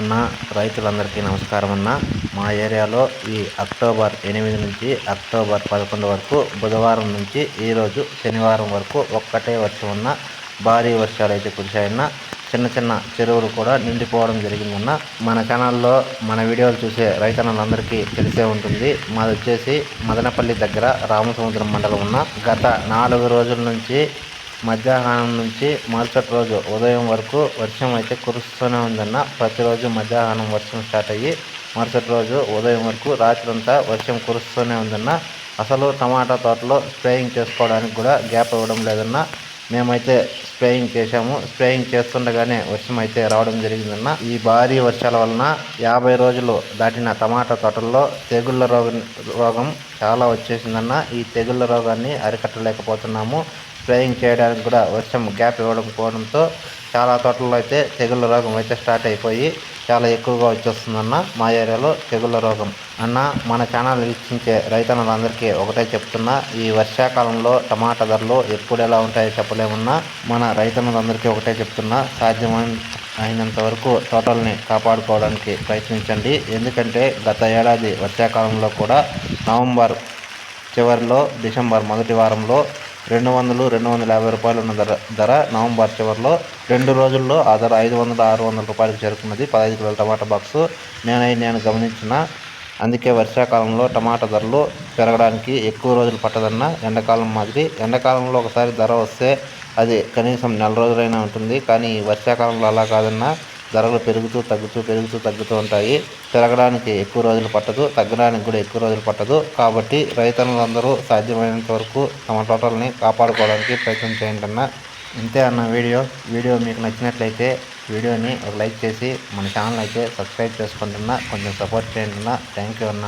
అన్న రైతులందరికీ నమస్కారం అన్న. మా ఏరియాలో ఈ అక్టోబర్ ఎనిమిది నుంచి అక్టోబర్ పదకొండు వరకు బుధవారం నుంచి ఈరోజు శనివారం వరకు ఒక్కటే వర్షం ఉన్న భారీ వర్షాలు అయితే కురిశాయన్న చిన్న చిన్న చెరువులు కూడా నిండిపోవడం జరిగిందన్న. మన ఛానల్లో మన వీడియోలు చూసే రైతన్నలందరికీ తెలిసే ఉంటుంది. మాది వచ్చేసి మదనపల్లి దగ్గర రామసముద్రం మండలం ఉన్న గత నాలుగు రోజుల నుంచి మధ్యాహ్నం నుంచి మరుసటి రోజు ఉదయం వరకు వర్షం అయితే కురుస్తూనే ఉందన్న ప్రతిరోజు మధ్యాహ్నం వర్షం స్టార్ట్ అయ్యి మరుసటి రోజు ఉదయం వరకు రాత్రంతా వర్షం కురుస్తూనే ఉందన్న అసలు టమాటా తోటలో స్ప్రేయింగ్ చేసుకోవడానికి కూడా గ్యాప్ ఇవ్వడం లేదన్న మేమైతే స్ప్రేయింగ్ చేశాము. స్ప్రేయింగ్ చేస్తుండగానే వర్షం అయితే రావడం జరిగిందన్న. ఈ భారీ వర్షాల వలన యాభై రోజులు దాటిన టమాటా తోటల్లో తెగుళ్ళ రోగం రోగం చాలా వచ్చేసిందన్న. ఈ తెగుళ్ళ రోగాన్ని అరికట్టలేకపోతున్నాము. స్ప్రేయింగ్ చేయడానికి కూడా వర్షం గ్యాప్ ఇవ్వడం పోవడంతో చాలా తోటల్లో అయితే తెగుళ్ళ రోగం అయితే స్టార్ట్ అయిపోయి చాలా ఎక్కువగా వచ్చేస్తుందన్న మా ఏరియాలో తెగుళ్ళ రోగం. అన్న మన ఛానల్ వీక్షించే రైతన్నలందరికీ ఒకటే చెప్తున్నా ఈ వర్షాకాలంలో టమాటా ధరలు ఎప్పుడు ఎలా ఉంటాయో చెప్పలేమన్నా మన రైతన్నలందరికీ ఒకటే చెప్తున్నా సాధ్యమైన అయినంత వరకు తోటల్ని కాపాడుకోవడానికి ప్రయత్నించండి. ఎందుకంటే గత ఏడాది వర్షాకాలంలో కూడా నవంబర్ చివరిలో డిసెంబర్ మొదటి వారంలో రెండు వందలు రెండు వందల యాభై రూపాయలు ఉన్న ధర ధర నవంబర్ చివరిలో రెండు రోజుల్లో ఆ ధర ఐదు వందల ఆరు వందల రూపాయలకు చేరుకున్నది. పదహైదు కిలోల టమాటా బాక్సు. నేనై నేను గమనించిన అందుకే వర్షాకాలంలో టమాటా ధరలు పెరగడానికి ఎక్కువ రోజులు పట్టదన్న ఎండాకాలం మాదిరి. ఎండాకాలంలో ఒకసారి ధర వస్తే అది కనీసం నెల రోజులైనా ఉంటుంది. కానీ వర్షాకాలంలో అలా కాదన్నా ధరలు పెరుగుతూ తగ్గుతూ పెరుగుతూ తగ్గుతూ ఉంటాయి. పెరగడానికి ఎక్కువ రోజులు పట్టదు తగ్గడానికి కూడా ఎక్కువ రోజులు పట్టదు. కాబట్టి రైతన్నులందరూ సాధ్యమైనంత వరకు తమ తోటల్ని కాపాడుకోవడానికి ప్రయత్నం చేయండి అన్న. ఇంతే అన్న వీడియో. వీడియో మీకు నచ్చినట్లయితే వీడియోని ఒక లైక్ చేసి మన ఛానల్ అయితే సబ్స్క్రైబ్ చేసుకుంటున్నా కొంచెం సపోర్ట్ చేయండి అన్న. థ్యాంక్ యూ అన్న.